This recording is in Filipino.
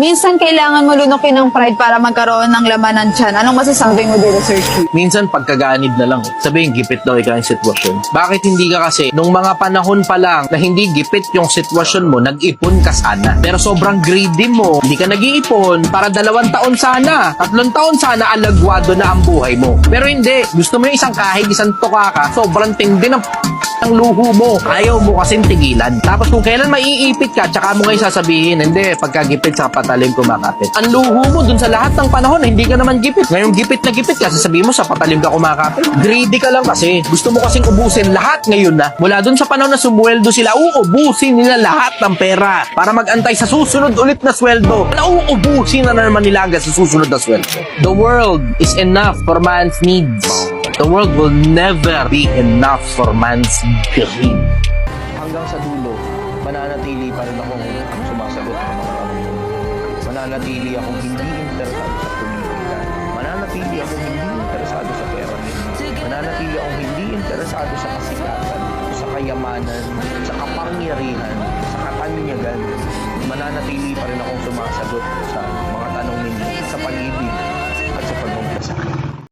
Minsan kailangan mo lunukin ng pride para magkaroon ng laman ng tiyan. Anong masasabi mo dito, Sir Q? Minsan pagkaganid na lang. Sabihin, gipit daw ikaw yung sitwasyon. Bakit hindi ka kasi, nung mga panahon pa lang na hindi gipit yung sitwasyon mo, nag-ipon ka sana. Pero sobrang greedy mo, hindi ka nag-iipon para dalawang taon sana. Tatlong taon sana, alagwado na ang buhay mo. Pero hindi. Gusto mo yung isang kahig, isang tuka ka, sobrang tindi ng ang luho mo. Ayaw mo kasing tigilan. Tapos kung kailan maiipit ka, tsaka mo ngayon sasabihin, hindi, pagkagipit sa patalim kumakapit. Ang luho mo dun sa lahat ng panahon, hindi ka naman gipit. Ngayon gipit na gipit ka, sasabihin mo sa patalim ka kumakapit. Greedy ka lang kasi. Gusto mo kasing ubusin lahat ngayon na. Mula dun sa panahon na sumweldo sila, uubusin nila lahat ng pera para magantay sa susunod ulit na sweldo. Na uubusin na naman nila hanggang sa susunod na sweldo. The world is enough for man's needs. The world will never be enough for man's greed. Hanggang sa dulo, mananatili pa rin akong sumasagot ng mga. Mananatili akong hindi interesado sa politika. Mananatili akong hindi interesado sa pera. Mananatili akong hindi interesado sa kasikatan, sa kayamanan, sa kapangyarihan, sa katanyagan. Mananatili pa rin akong sumasagot sa